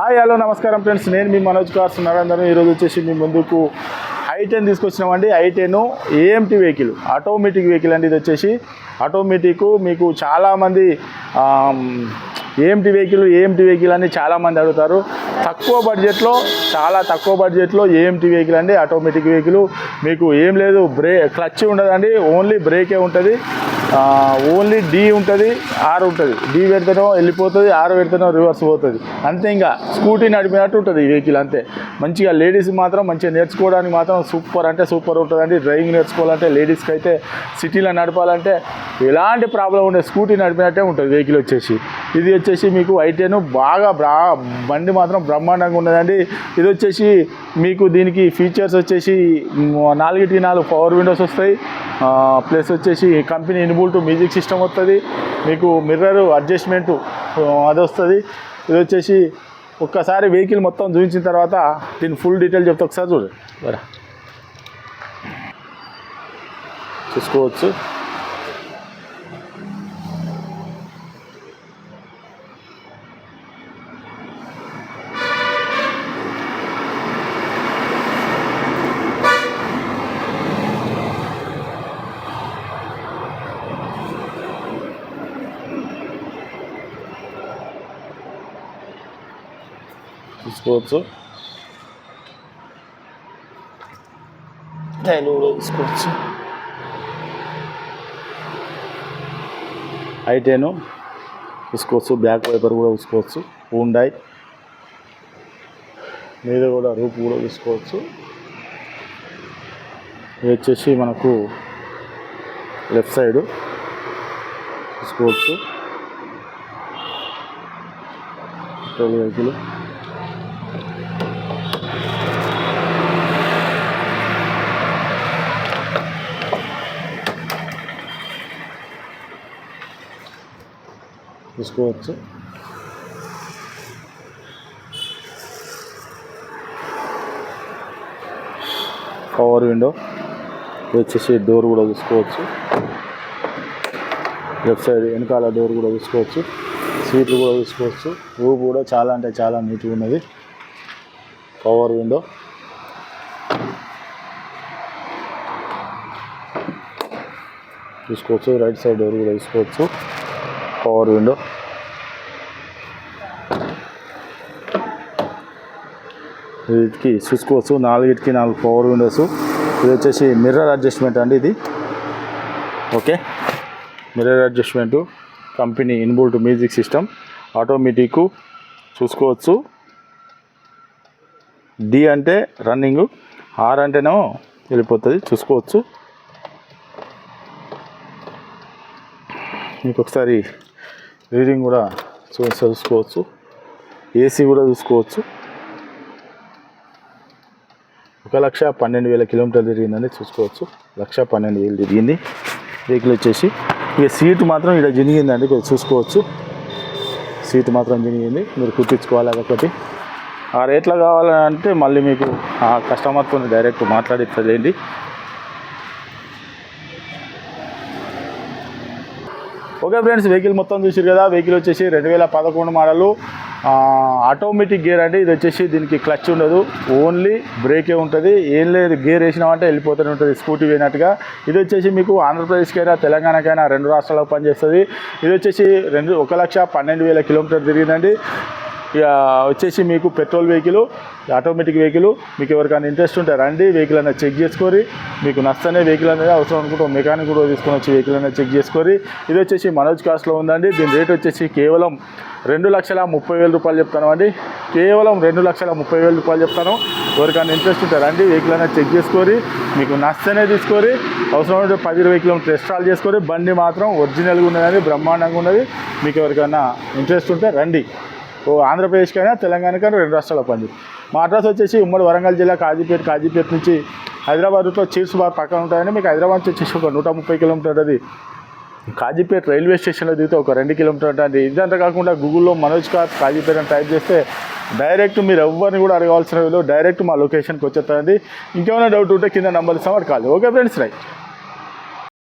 Hi hello నమస్కారం friends. నేను మీ Manoj cars Narender ఈరోజు వచ్చేసి మీ ముందుకు I ten తీసుకొచ్చినామండి. I ten AMT vehicle automatic vehicle అండి ఇది వచ్చేసి. ఆటోమేటిక్ మీకు చాలామంది ఏఎంటీ వెహికల్ ఏఎంటీ వెహికల్ అని చాలామంది అడుగుతారు. తక్కువ బడ్జెట్లో చాలా తక్కువ బడ్జెట్లో ఏఎంటీ వెహికల్ అండి ఆటోమేటిక్ వెహికల్ మీకు ఏం లేదు బ్రే క్లచ్ ఉండదండి ఓన్లీ బ్రేకే ఉంటుంది. ఓన్లీ డి ఉంటుంది ఆర్ ఉంటుంది. డి పెడితేనో వెళ్ళిపోతుంది ఆర్ పెడితేనో రివర్స్ పోతుంది. అంతే ఇంకా స్కూటీ నడిపినట్టు ఉంటుంది ఈ వెహికల్ అంతే. మంచిగా లేడీస్ మాత్రం మంచిగా నేర్చుకోవడానికి మాత్రం సూపర్ అంటే సూపర్ ఉంటుందండి. డ్రైవింగ్ నేర్చుకోవాలంటే లేడీస్కి అయితే సిటీలో నడపాలంటే ఎలాంటి ప్రాబ్లం ఉండే స్కూటీ నడిపినట్టే ఉంటుంది వెహికల్ వచ్చేసి. ఇది వచ్చేసి మీకు ఐటెన్ బాగా బ్రా బండి మాత్రం బ్రహ్మాండంగా ఉన్నదండి. ఇది వచ్చేసి మీకు దీనికి ఫీచర్స్ వచ్చేసి నాలుగిటికి నాలుగు పవర్ విండోస్ వస్తాయి. ప్లస్ వచ్చేసి company inbuilt music system వస్తుంది మీకు మిర్రర్ అడ్జస్ట్మెంటు అది వస్తుంది. ఇది వచ్చేసి ఒక్కసారి వెహికల్ మొత్తం చూపించిన తర్వాత దీని ఫుల్ డీటెయిల్ చెప్తే ఒకసారి చూడండి చూసుకోవచ్చు. చూసుకోవచ్చు డైలు కూడా తీసుకోవచ్చు ఐటేను తీసుకోవచ్చు బ్యాక్ వైపర్ కూడా తీసుకోవచ్చు. ఉండాయి మీద కూడా రూప్ కూడా తీసుకోవచ్చు. ఇది వచ్చేసి మనకు లెఫ్ట్ సైడు తీసుకోవచ్చు. పెట్రోల్ వెహికల్ చూసుకోవచ్చు పవర్ విండో. వచ్చేసి డోర్ కూడా చూసుకోవచ్చు లెఫ్ట్ సైడ్ వెనకాల డోర్ కూడా చూసుకోవచ్చు సీట్లు కూడా చూసుకోవచ్చు రూప్ కూడా చాలా అంటే చాలా నీట్గా ఉన్నది. Power window. చూసుకోవచ్చు రైట్ సైడ్ డోర్ కూడా చూసుకోవచ్చు పవర్ విండో. వీటికి చూసుకోవచ్చు నాలుగిటికి నాలుగు పవర్ విండోస్. ఇది వచ్చేసి మిర్రర్ అడ్జస్ట్మెంట్ అండి ఇది. Okay. Mirror adjustment company inbuilt music system automatic చూసుకోవచ్చు. డి అంటే రన్నింగ్ ఆర్ అంటేనేమో వెళ్ళిపోతుంది చూసుకోవచ్చు. మీకు ఒకసారి రీడింగ్ కూడా చూసుకోవచ్చు. ఏసీ కూడా చూసుకోవచ్చు. ఒక లక్ష పన్నెండు వేల కిలోమీటర్లు తిరిగిందని చూసుకోవచ్చు. లక్ష పన్నెండు వేలు తిరిగింది. వెహికల్ వచ్చేసి ఇక సీటు మాత్రం ఇక్కడ జినిగిందండి. ఇక్కడ చూసుకోవచ్చు. సీటు మాత్రం జినిగింది. మీరు కుట్టించుకోవాలి అదొకటి. ఆ రేట్లో కావాలంటే మళ్ళీ మీకు ఆ కస్టమర్తో డైరెక్ట్ మాట్లాడిస్తలేండి ఓకే ఫ్రెండ్స్ వెహికల్ మొత్తం చూసారు కదా. వెహికల్ వచ్చేసి రెండు వేల పదకొండు మోడలు. ఆటోమేటిక్ గేర్ అండి ఇది వచ్చేసి దీనికి క్లచ్ ఉండదు. ఓన్లీ బ్రేకే ఉంటుంది. ఏం లేదు గేర్ వేసినామంటే వెళ్ళిపోతూనే ఉంటుంది స్కూటీ పోయినట్టుగా. ఇది వచ్చేసి మీకు ఆంధ్రప్రదేశ్కైనా తెలంగాణకైనా రెండు రాష్ట్రాలకు పనిచేస్తుంది. ఇది వచ్చేసి రెండు ఒక లక్ష పన్నెండు వేల కిలోమీటర్ తిరిగిందండి. ఇక వచ్చేసి మీకు పెట్రోల్ వెహికల్ ఆటోమేటిక్ వెహికల్ మీకు ఎవరికైనా ఇంట్రెస్ట్ ఉంటే రండి వెహికల్ అనేది చెక్ చేసుకొని మీకు నచ్చనే వెహికల్ అనేది అవసరం అనుకుంటే మెకానిక్ కూడా తీసుకొని వచ్చి వెహికల్ అనేది చెక్ చేసుకొని ఇది వచ్చేసి మనోజ్ కాస్ట్లో ఉందండి. దీని రేట్ వచ్చేసి కేవలం రెండు లక్షల ముప్పై వేల రూపాయలు చెప్తాను అండి. కేవలం రెండు లక్షల ముప్పై వేల రూపాయలు చెప్తాను. ఎవరికైనా ఇంట్రెస్ట్ ఉంటే రండి వెహికల్ అనేది చెక్ చేసుకొని మీకు నచ్చనే తీసుకొని అవసరం ఉంటే పది ఇరవై కిలోమీటర్ ఇన్స్టాల్ చేసుకొని బండి మాత్రం ఒరిజినల్గా ఉన్నదని బ్రహ్మాండంగా ఉన్నది. మీకు ఎవరికైనా ఇంట్రెస్ట్ ఉంటే రండి. ఓ ఆంధ్రప్రదేశ్కైనా తెలంగాణకైనా రెండు రాష్ట్రాల పని మా అడ్రస్ వచ్చేసి ఉమ్మడి వరంగల్ జిల్లా కాజీపేట కాజీపేట నుంచి హైదరాబాద్ రూట్లో చీర్స్ బార్ పక్కన ఉంటాయని మీకు హైదరాబాద్ నుంచి వచ్చేసి ఒక నూట ముప్పై కిలోమీటర్ అది కాజీపేట రైల్వే స్టేషన్లో దిగితే ఒక రెండు కిలోమీటర్ ఉంటుంది ఇదంతా కాకుండా గూగుల్లో మనోజ్ కార్ కాజీపేట అని టైప్ చేస్తే డైరెక్ట్ మీరు ఎవరిని కూడా అడగాల్సిన వీళ్ళు డైరెక్ట్ మా లొకేషన్కి వచ్చేస్తారండి ఇంకేమైనా డౌట్ ఉంటే కింద నెంబర్ ఇస్తాం వాడు కాదు ఓకే ఫ్రెండ్స్ రైట్.